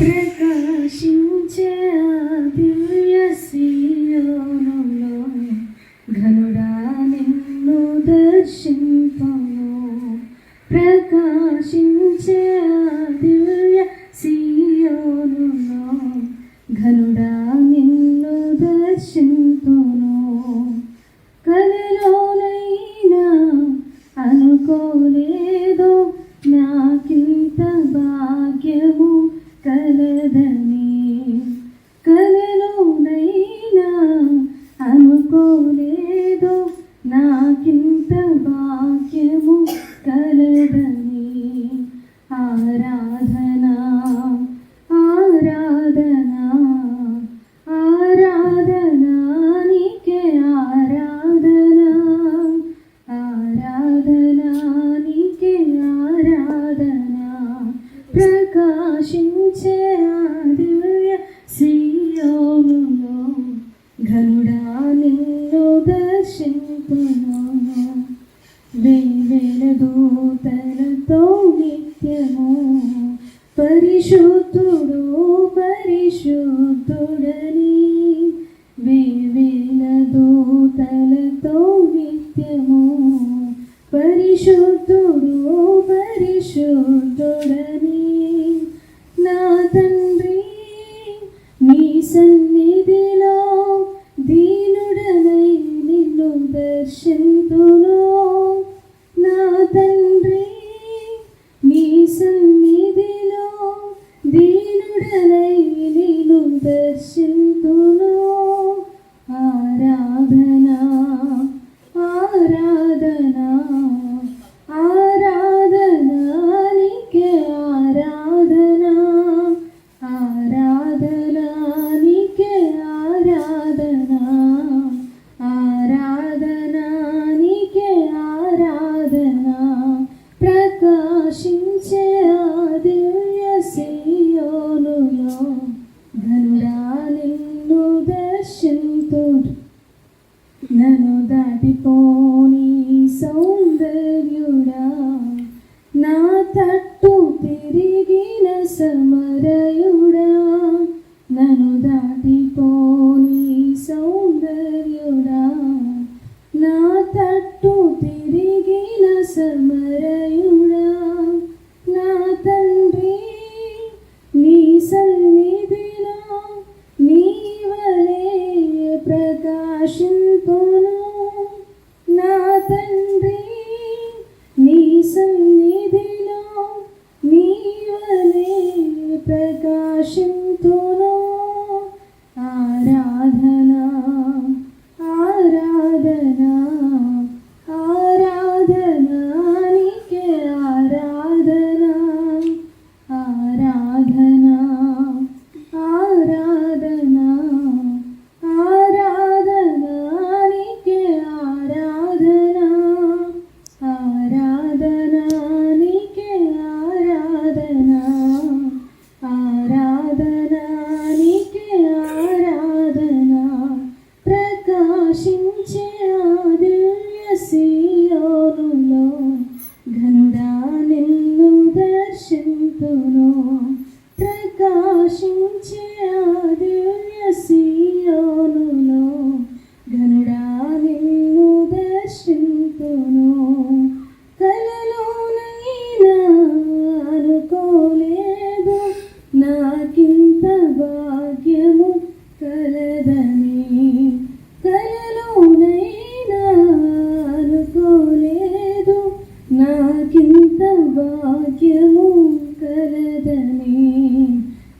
ప్రకాశించే ఆ దివ్య సీయోనులో ఘనుడా నిన్ను దర్శింపను. ప్రకాశించే దివ్య సీయోనులో ఘనుడా నిన్ను ఎంతో నిత్యము పరిశుద్ధుడు పరిశుద్ధుడని వేవేల దూతలతో నిత్యము. పరిశుద్ధుడు పరిశుద్ధుడని నా తండ్రి నీ సన్నిధిలో దీనుడనై నిన్ను దర్శింతును. దీనుడనై నిన్ను దాటిపోని సౌందర్యుడా నా తట్టు తిరిగిన సమరయుడా నన్ను దాటిపోని సౌందర్యుడా నా తట్టు తిరిగిన సమరయుడా నా తండ్రి నీ సన్నిధిలో నీవలే ప్రకాశింపును నీ సన్నిధిలో నీవలే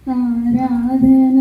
ആരാധന